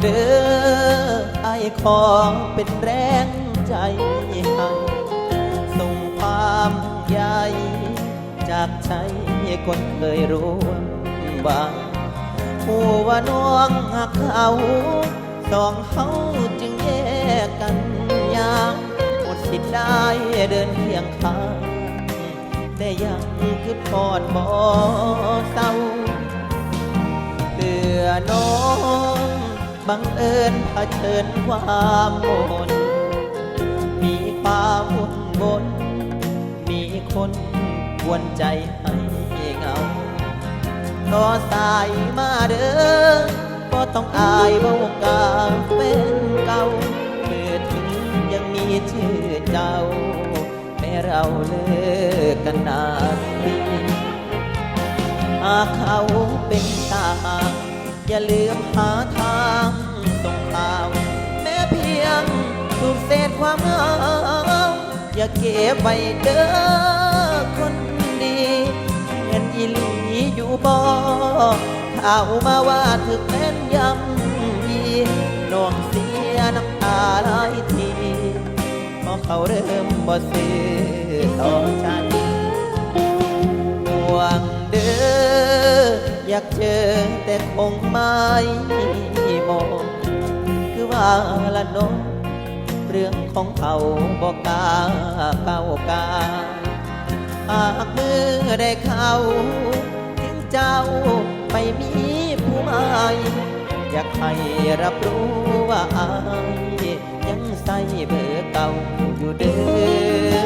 เด้อไอของเป็นแรงใจให้ส่งความใยจากใจคนเคยร่วมบางผู้ว่าน้องหักเขาสองเขาจึงแยกกันยางหมดสิทธิ์ได้เดินเคียงข้างแต่ยังคือทอดบ่เศร้าเตือน้อง บังเอิญเผชิญความมนมีความวุ่นวนมีคนกวนใจให้เงาก็สายมาเด้อก็ต้องอายว่าวกาเป็นเก่าเมื่อถึงยังมีชื่อเจ้าแม้เราเลิกกันนานปีหากเขาเป็นตางอย่าลืมหาท อย่าเก็บไว้เด้อคนดีเงินอีหลีอยู่บ่ข่าวมาว่าถึกแม่นยำยีน้องเสียน้ำตาหลายทีเพราะเขาเริ่มบ่ซื้อต่อใจห่วงเด้ออยากเจอแต่คงไม่มองคือว่าละน้อง เรื่องของเขาบอกกาเก้ากาหากมือได้เข้าถึงเจ้าไม่มีผู้ใหม่อยากให้รับรู้ว่าอายยังใส่เบอร์เก่าอยู่เด้อ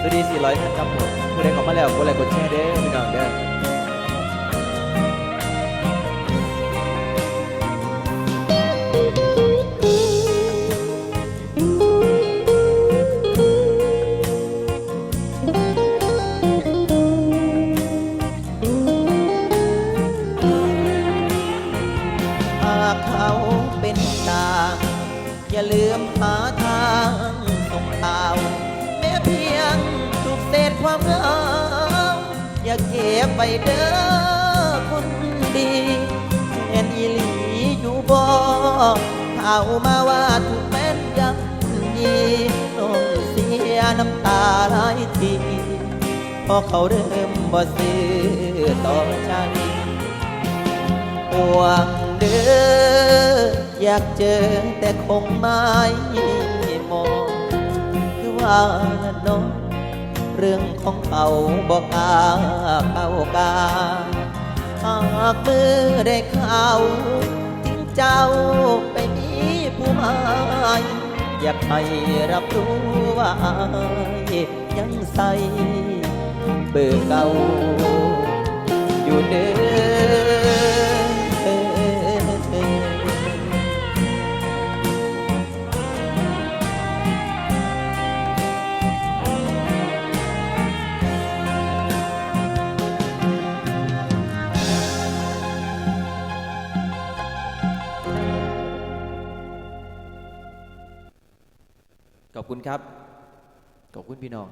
สวัสดี400ท่านครับผมผู้ใดเข้ามาแล้วกดไลค์กดแชร์เด้อพี่น้องเด้อ อย่าลืมหาทางส่งข่าวแม้เพียงถูกเศษความเหงาอย่าเก็บไปเด้อคนดีแอนอีหลีอยู่บ่ข่าวมาว่าถูกแม่นยังยีน้องเสียน้ำตาหลายทีเพอเขาเริ่มบ่ซื้อต่อใจห่วงเด้อ อยากเจอแต่คงไม่มองคือว่าน้องเรื่องของเขาบอกกล้าเข้ากาหากมือได้เข้าถึงเจ้าไปมีผู้หมายอยากให้รับรู้ว่าอายยังใส่เบอร์เก่าอยู่เด้อ ขอบคุณครับ ขอบคุณพี่น้อง